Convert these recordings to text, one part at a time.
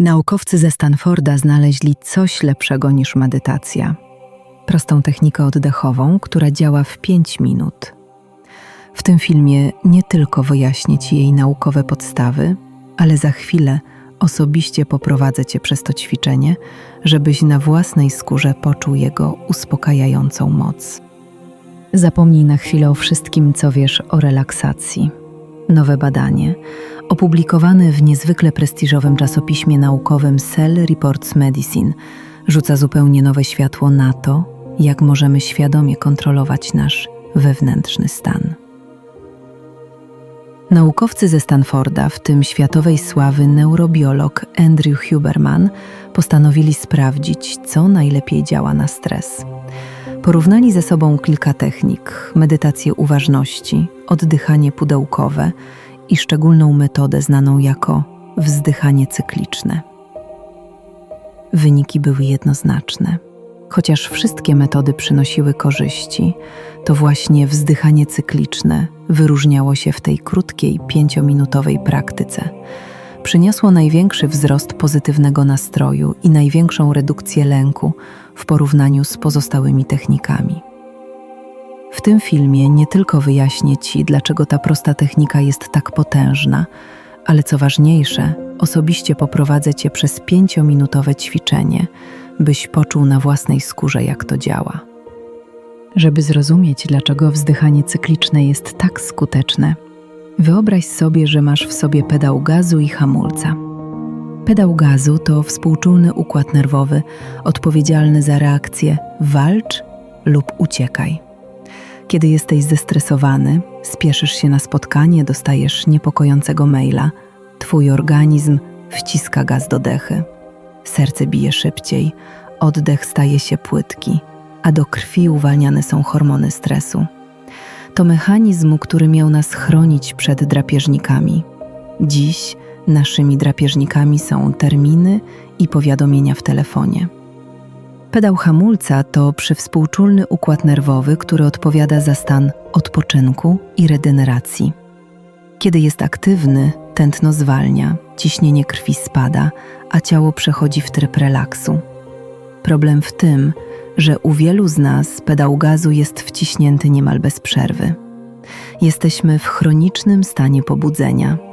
Naukowcy ze Stanforda znaleźli coś lepszego niż medytacja. Prostą technikę oddechową, która działa w 5 minut. W tym filmie nie tylko wyjaśnię Ci jej naukowe podstawy, ale za chwilę osobiście poprowadzę Cię przez to ćwiczenie, żebyś na własnej skórze poczuł jego uspokajającą moc. Zapomnij na chwilę o wszystkim, co wiesz o relaksacji. Nowe badanie, opublikowane w niezwykle prestiżowym czasopiśmie naukowym Cell Reports Medicine, rzuca zupełnie nowe światło na to, jak możemy świadomie kontrolować nasz wewnętrzny stan. Naukowcy ze Stanforda, w tym światowej sławy neurobiolog Andrew Huberman, postanowili sprawdzić, co najlepiej działa na stres. Porównali ze sobą kilka technik: medytację uważności, oddychanie pudełkowe i szczególną metodę znaną jako wzdychanie cykliczne. Wyniki były jednoznaczne. Chociaż wszystkie metody przynosiły korzyści, to właśnie wzdychanie cykliczne wyróżniało się w tej krótkiej, pięciominutowej praktyce. Przyniosło największy wzrost pozytywnego nastroju i największą redukcję lęku w porównaniu z pozostałymi technikami. W tym filmie nie tylko wyjaśnię Ci, dlaczego ta prosta technika jest tak potężna, ale co ważniejsze, osobiście poprowadzę Cię przez pięciominutowe ćwiczenie, byś poczuł na własnej skórze, jak to działa. Żeby zrozumieć, dlaczego wzdychanie cykliczne jest tak skuteczne, wyobraź sobie, że masz w sobie pedał gazu i hamulca. Pedał gazu to współczulny układ nerwowy odpowiedzialny za reakcję walcz lub uciekaj. Kiedy jesteś zestresowany, spieszysz się na spotkanie, dostajesz niepokojącego maila, twój organizm wciska gaz do dechy. Serce bije szybciej, oddech staje się płytki, a do krwi uwalniane są hormony stresu. To mechanizm, który miał nas chronić przed drapieżnikami. Dziś naszymi drapieżnikami są terminy i powiadomienia w telefonie. Pedał hamulca to przywspółczulny układ nerwowy, który odpowiada za stan odpoczynku i regeneracji. Kiedy jest aktywny, tętno zwalnia, ciśnienie krwi spada, a ciało przechodzi w tryb relaksu. Problem w tym, że u wielu z nas pedał gazu jest wciśnięty niemal bez przerwy. Jesteśmy w chronicznym stanie pobudzenia.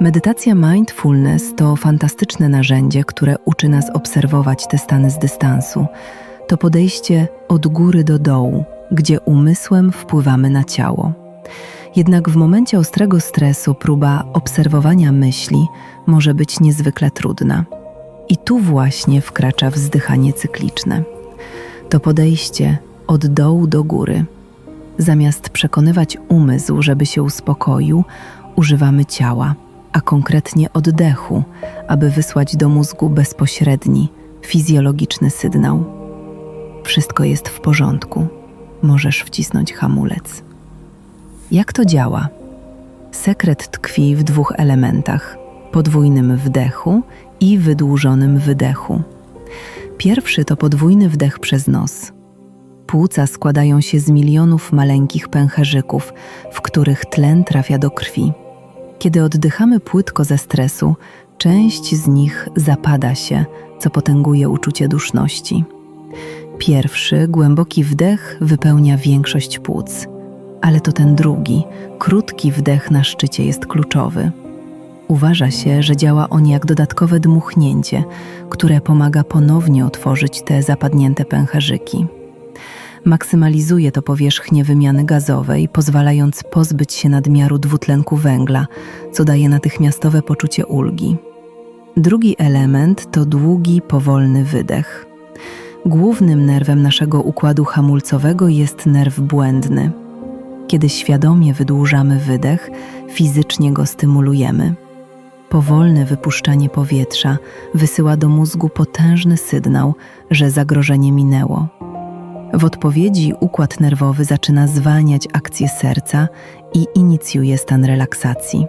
Medytacja mindfulness to fantastyczne narzędzie, które uczy nas obserwować te stany z dystansu. To podejście od góry do dołu, gdzie umysłem wpływamy na ciało. Jednak w momencie ostrego stresu próba obserwowania myśli może być niezwykle trudna. I tu właśnie wkracza wzdychanie cykliczne. To podejście od dołu do góry. Zamiast przekonywać umysł, żeby się uspokoił, używamy ciała, a konkretnie oddechu, aby wysłać do mózgu bezpośredni, fizjologiczny sygnał. Wszystko jest w porządku. Możesz wcisnąć hamulec. Jak to działa? Sekret tkwi w dwóch elementach: podwójnym wdechu i wydłużonym wydechu. Pierwszy to podwójny wdech przez nos. Płuca składają się z milionów maleńkich pęcherzyków, w których tlen trafia do krwi. Kiedy oddychamy płytko ze stresu, część z nich zapada się, co potęguje uczucie duszności. Pierwszy, głęboki wdech wypełnia większość płuc, ale to ten drugi, krótki wdech na szczycie jest kluczowy. Uważa się, że działa on jak dodatkowe dmuchnięcie, które pomaga ponownie otworzyć te zapadnięte pęcherzyki. Maksymalizuje to powierzchnię wymiany gazowej, pozwalając pozbyć się nadmiaru dwutlenku węgla, co daje natychmiastowe poczucie ulgi. Drugi element to długi, powolny wydech. Głównym nerwem naszego układu hamulcowego jest nerw błędny. Kiedy świadomie wydłużamy wydech, fizycznie go stymulujemy. Powolne wypuszczanie powietrza wysyła do mózgu potężny sygnał, że zagrożenie minęło. W odpowiedzi układ nerwowy zaczyna zwalniać akcję serca i inicjuje stan relaksacji.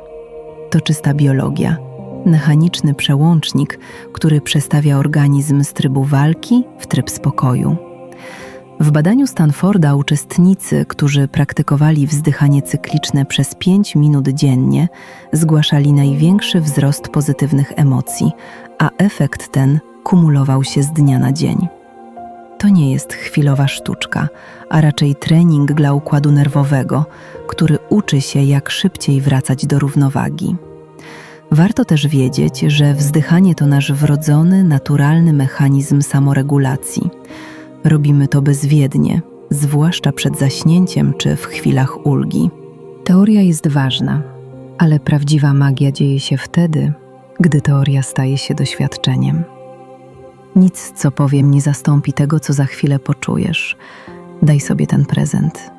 To czysta biologia, mechaniczny przełącznik, który przestawia organizm z trybu walki w tryb spokoju. W badaniu Stanforda uczestnicy, którzy praktykowali wzdychanie cykliczne przez 5 minut dziennie, zgłaszali największy wzrost pozytywnych emocji, a efekt ten kumulował się z dnia na dzień. To nie jest chwilowa sztuczka, a raczej trening dla układu nerwowego, który uczy się, jak szybciej wracać do równowagi. Warto też wiedzieć, że wzdychanie to nasz wrodzony, naturalny mechanizm samoregulacji. Robimy to bezwiednie, zwłaszcza przed zaśnięciem czy w chwilach ulgi. Teoria jest ważna, ale prawdziwa magia dzieje się wtedy, gdy teoria staje się doświadczeniem. Nic, co powiem, nie zastąpi tego, co za chwilę poczujesz. Daj sobie ten prezent.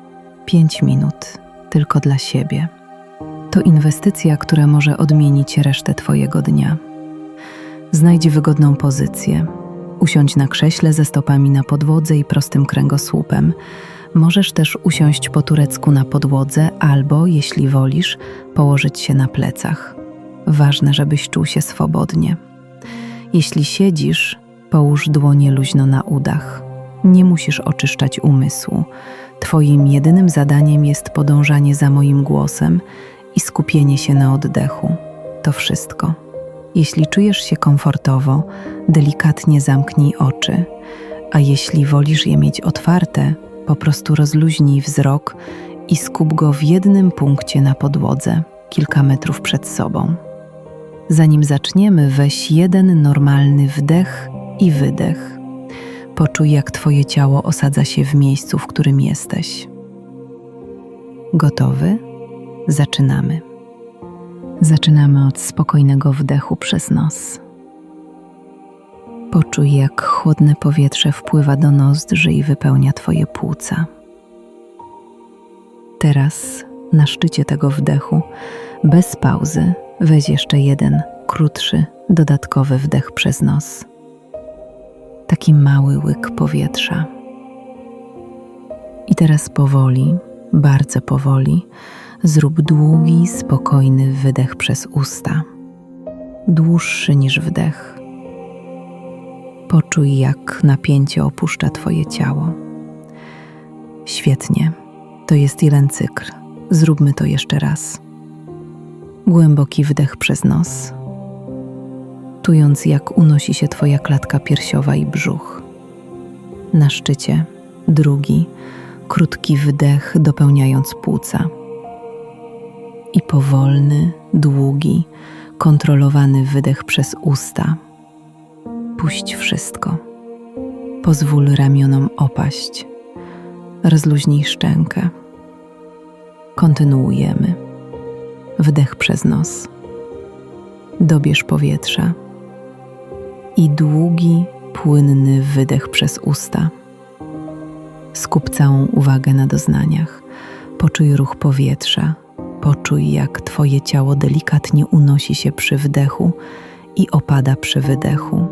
Pięć minut, tylko dla siebie. To inwestycja, która może odmienić resztę Twojego dnia. Znajdź wygodną pozycję. Usiądź na krześle ze stopami na podłodze i prostym kręgosłupem. Możesz też usiąść po turecku na podłodze albo, jeśli wolisz, położyć się na plecach. Ważne, żebyś czuł się swobodnie. Jeśli siedzisz, połóż dłonie luźno na udach. Nie musisz oczyszczać umysłu. Twoim jedynym zadaniem jest podążanie za moim głosem i skupienie się na oddechu. To wszystko. Jeśli czujesz się komfortowo, delikatnie zamknij oczy, a jeśli wolisz je mieć otwarte, po prostu rozluźnij wzrok i skup go w jednym punkcie na podłodze, kilka metrów przed sobą. Zanim zaczniemy, weź jeden normalny wdech i wydech. Poczuj, jak Twoje ciało osadza się w miejscu, w którym jesteś. Gotowy? Zaczynamy. Zaczynamy od spokojnego wdechu przez nos. Poczuj, jak chłodne powietrze wpływa do nozdrzy i wypełnia Twoje płuca. Teraz, na szczycie tego wdechu, bez pauzy, weź jeszcze jeden, krótszy, dodatkowy wdech przez nos. Taki mały łyk powietrza. I teraz powoli, bardzo powoli, zrób długi, spokojny wydech przez usta. Dłuższy niż wdech. Poczuj, jak napięcie opuszcza Twoje ciało. Świetnie, to jest jeden cykl. Zróbmy to jeszcze raz. Głęboki wdech przez nos, czując, jak unosi się Twoja klatka piersiowa i brzuch. Na szczycie drugi, krótki wdech, dopełniając płuca. I powolny, długi, kontrolowany wydech przez usta Puść wszystko. Pozwól ramionom opaść. Rozluźnij szczękę. Kontynuujemy. Wdech przez nos. Dobierz powietrza. I długi, płynny wydech przez usta. Skup całą uwagę na doznaniach. Poczuj ruch powietrza. Poczuj, jak Twoje ciało delikatnie unosi się przy wdechu i opada przy wydechu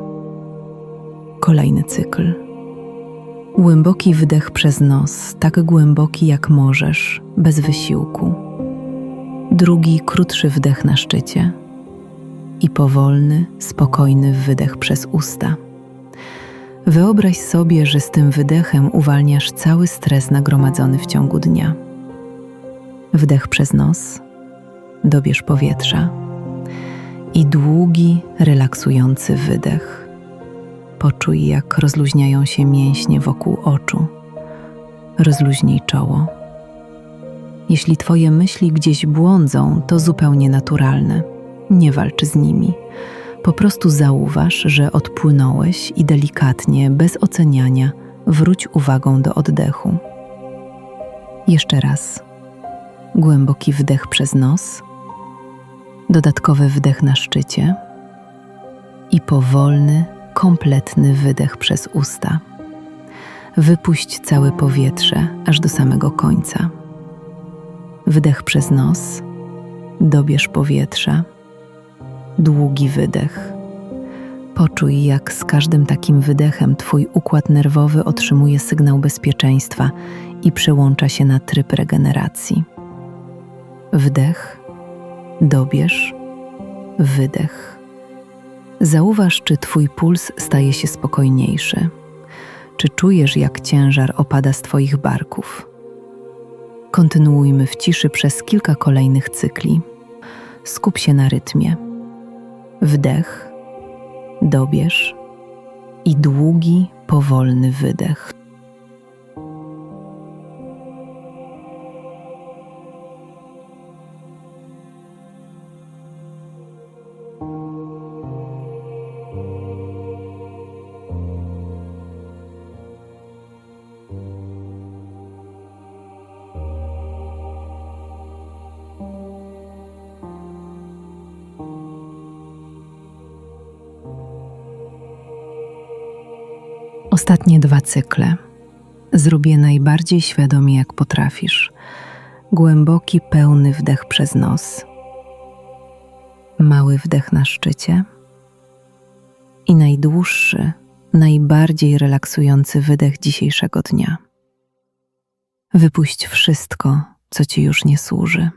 kolejny cykl. Głęboki wdech przez nos, tak głęboki jak możesz, bez wysiłku. Drugi, krótszy wdech na szczycie i powolny, spokojny wydech przez usta. Wyobraź sobie, że z tym wydechem uwalniasz cały stres nagromadzony w ciągu dnia. Wdech przez nos, dobierz powietrza i długi, relaksujący wydech Poczuj, jak rozluźniają się mięśnie wokół oczu. Rozluźnij czoło. Jeśli Twoje myśli gdzieś błądzą, to zupełnie naturalne. Nie walcz z nimi. Po prostu zauważ, że odpłynąłeś i delikatnie, bez oceniania, wróć uwagą do oddechu. Jeszcze raz. Głęboki wdech przez nos, dodatkowy wdech na szczycie i powolny, kompletny wydech przez usta. Wypuść całe powietrze aż do samego końca. Wydech przez nos, dobierz powietrza, długi wydech. Poczuj, jak z każdym takim wydechem Twój układ nerwowy otrzymuje sygnał bezpieczeństwa i przełącza się na tryb regeneracji. Wdech, dobierz, wydech. Zauważ, czy Twój puls staje się spokojniejszy. Czy czujesz, jak ciężar opada z Twoich barków? Kontynuujmy w ciszy przez kilka kolejnych cykli. Skup się na rytmie. Wdech, dobierz i długi, powolny wydech. Ostatnie dwa cykle. Zrób je najbardziej świadomie, jak potrafisz. Głęboki, pełny wdech przez nos. Mały wdech na szczycie. I najdłuższy, najbardziej relaksujący wydech dzisiejszego dnia. Wypuść wszystko, co ci już nie służy.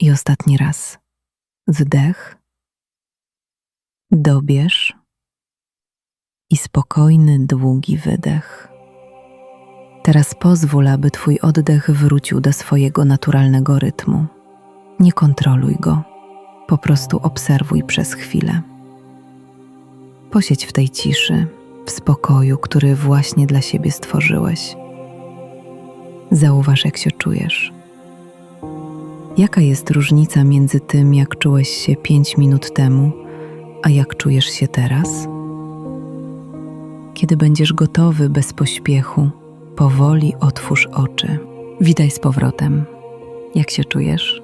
I ostatni raz. Wdech. Dobierz i spokojny, długi wydech. Teraz pozwól, aby Twój oddech wrócił do swojego naturalnego rytmu. Nie kontroluj go, po prostu obserwuj przez chwilę. Posiedź w tej ciszy, w spokoju, który właśnie dla siebie stworzyłeś. Zauważ, jak się czujesz. Jaka jest różnica między tym, jak czułeś się pięć minut temu, a jak czujesz się teraz? Kiedy będziesz gotowy bez pośpiechu, powoli otwórz oczy. Witaj z powrotem. Jak się czujesz?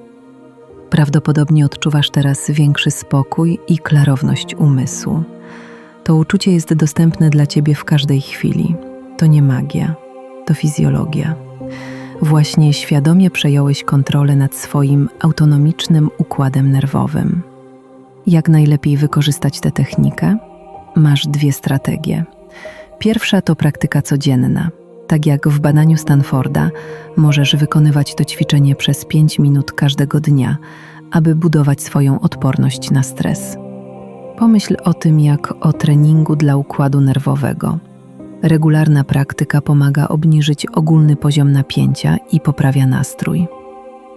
Prawdopodobnie odczuwasz teraz większy spokój i klarowność umysłu. To uczucie jest dostępne dla ciebie w każdej chwili. To nie magia, to fizjologia. Właśnie świadomie przejąłeś kontrolę nad swoim autonomicznym układem nerwowym. Jak najlepiej wykorzystać tę technikę? Masz dwie strategie. Pierwsza to praktyka codzienna. Tak jak w badaniu Stanforda, możesz wykonywać to ćwiczenie przez 5 minut każdego dnia, aby budować swoją odporność na stres. Pomyśl o tym jak o treningu dla układu nerwowego. Regularna praktyka pomaga obniżyć ogólny poziom napięcia i poprawia nastrój.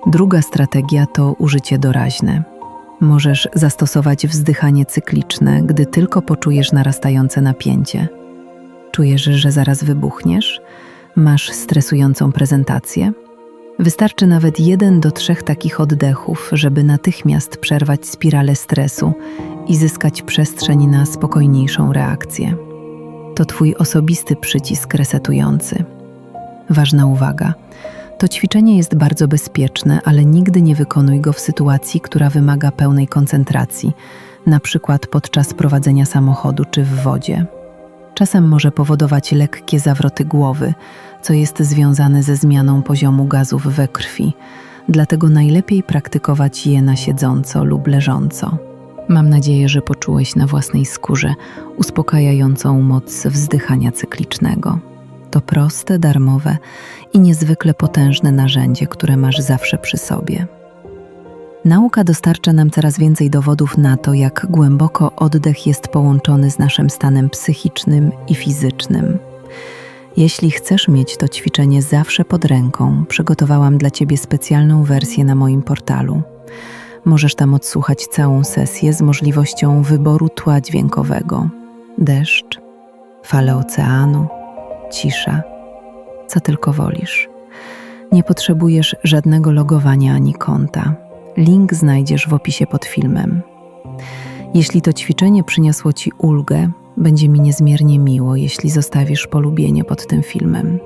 Druga strategia to użycie doraźne. Możesz zastosować wzdychanie cykliczne, gdy tylko poczujesz narastające napięcie. Czujesz, że zaraz wybuchniesz? Masz stresującą prezentację? Wystarczy nawet jeden do trzech takich oddechów, żeby natychmiast przerwać spiralę stresu i zyskać przestrzeń na spokojniejszą reakcję. To Twój osobisty przycisk resetujący. Ważna uwaga. To ćwiczenie jest bardzo bezpieczne, ale nigdy nie wykonuj go w sytuacji, która wymaga pełnej koncentracji, na przykład podczas prowadzenia samochodu czy w wodzie. Czasem może powodować lekkie zawroty głowy, co jest związane ze zmianą poziomu gazów we krwi, dlatego najlepiej praktykować je na siedząco lub leżąco. Mam nadzieję, że poczułeś na własnej skórze uspokajającą moc wzdychania cyklicznego. To proste, darmowe i niezwykle potężne narzędzie, które masz zawsze przy sobie. Nauka dostarcza nam coraz więcej dowodów na to, jak głęboko oddech jest połączony z naszym stanem psychicznym i fizycznym. Jeśli chcesz mieć to ćwiczenie zawsze pod ręką, przygotowałam dla Ciebie specjalną wersję na moim portalu. Możesz tam odsłuchać całą sesję z możliwością wyboru tła dźwiękowego: deszcz, fale oceanu, cisza, co tylko wolisz. Nie potrzebujesz żadnego logowania ani konta. Link znajdziesz w opisie pod filmem. Jeśli to ćwiczenie przyniosło Ci ulgę, będzie mi niezmiernie miło, jeśli zostawisz polubienie pod tym filmem.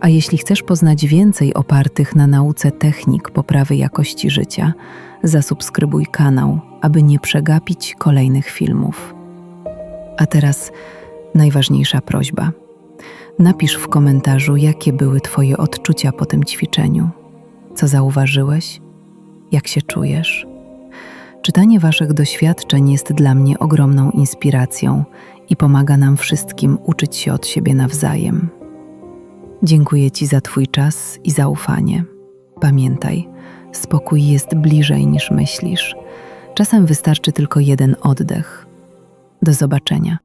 A jeśli chcesz poznać więcej opartych na nauce technik poprawy jakości życia, zasubskrybuj kanał, aby nie przegapić kolejnych filmów. A teraz najważniejsza prośba. Napisz w komentarzu, jakie były Twoje odczucia po tym ćwiczeniu. Co zauważyłeś? Jak się czujesz? Czytanie Waszych doświadczeń jest dla mnie ogromną inspiracją i pomaga nam wszystkim uczyć się od siebie nawzajem. Dziękuję Ci za Twój czas i zaufanie. Pamiętaj, spokój jest bliżej niż myślisz. Czasem wystarczy tylko jeden oddech. Do zobaczenia.